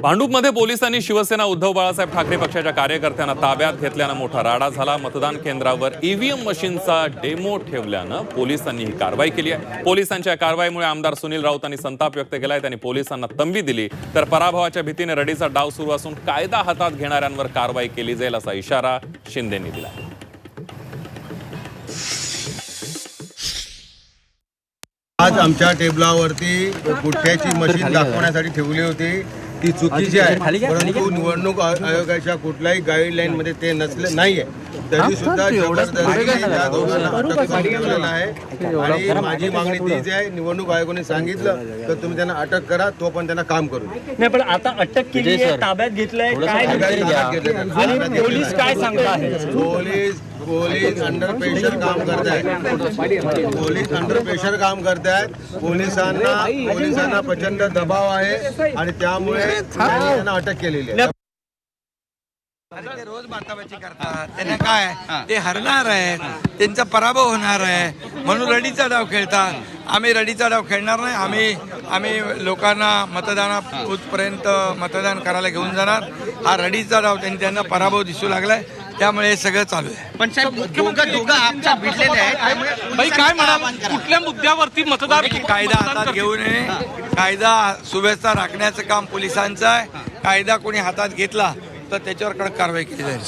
भांडूपमध्ये पोलिसांनी शिवसेना उद्धव बाळासाहेब ठाकरे पक्षाच्या कार्यकर्त्यांना ताब्यात घेतल्यानं मोठा राडा झाला. मतदान केंद्रावर ईव्हीएम मशीनचा डेमो ठेवल्यानं पोलिसांनी ही कारवाई केली आहे. पोलिसांच्या कारवाईमुळे आमदार सुनील राऊतांनी संताप व्यक्त केलाय. त्यांनी पोलिसांना तंबी दिली. तर पराभवाच्या भीतीने रडीचा डाव सुरू असून कायदा हातात घेणाऱ्यांवर कारवाई केली जाईल असा इशारा शिंदेंनी दिला. आज आमच्या टेबलावरती गुटख्याची मशीन दाखवण्यासाठी ठेवली होती. ती चुकीची आहे. परंतु निवडणूक आय- आयोगाच्या कुठल्याही गाईडलाईन मध्ये ते नसले नाहीये. तरी सुद्धा त्या दोघांना अटक करून ठेवलेलं आहे. आणि माझी मागणी तीच आहे निवडणूक आयोगाने सांगितलं तर तुम्ही त्यांना अटक करा तो पण त्यांना काम करू. नाही पण आता अटक केली ताब्यात घेतलंय काय. पोलीस सांगत पोलीस पोलीस अंडर प्रेशर काम करतायत. पोलीस अंडर प्रेशर काम करतायत. पोलिसांना पोलिसांना प्रचंड दबाव आहे आणि त्यामुळे त्यांना अटक केलेली आहे. ते रोज बाताबाची करतात. त्यांना काय? ते हरणार आहेत. त्यांचा पराभव होणार आहे. म्हणून रडीचा डाव खेळतात. आम्ही रडीचा डाव खेळणार नाही. आम्ही आम्ही लोकांना मतदाना पर्यंत मतदान करायला घेऊन जाणार. हा रडीचा डाव त्यांनी त्यांना पराभव दिसू लागलाय. त्यामुळे हे सगळं चालू आहे. पण साहेब मुख्यमंत्री दोघं आमच्या भिडलेले आहेत. त्यामुळे काय म्हणाल कुठल्या मुद्द्यावरती मतदार की कायदा हातात घेऊ नये कायदा सुव्यवस्था राखण्याचं काम पोलिसांचं आहे. कायदा कोणी हातात घेतला तर त्याच्यावर कडक कारवाई केली जाईल.